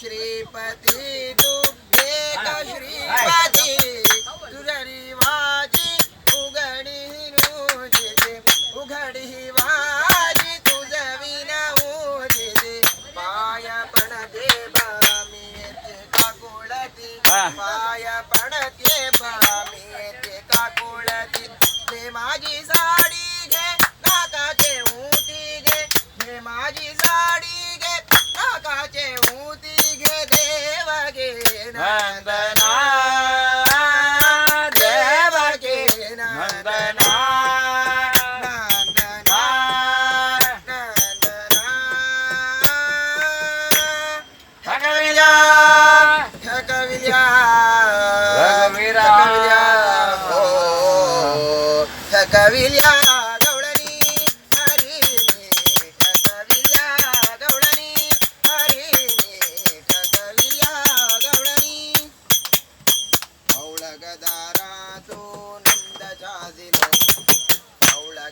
श्रीपती तू एक श्रीपती तुझरी वाजी उघडी नुजिते उघडी वाजी तुझ विना उजिते पाय पण दे मी काकुळती पाय पण ते माझी साडी घे माझी साडी घे नाकाचे ऊती घे देव घे नंदना देव घे नंदना नंदना नंदना रघुवीरा.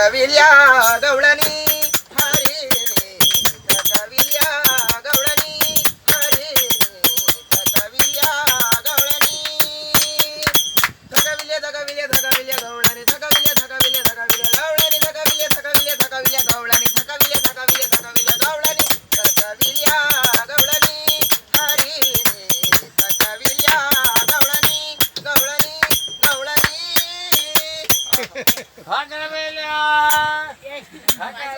थकविल्या હકરવેલા હકરવેલા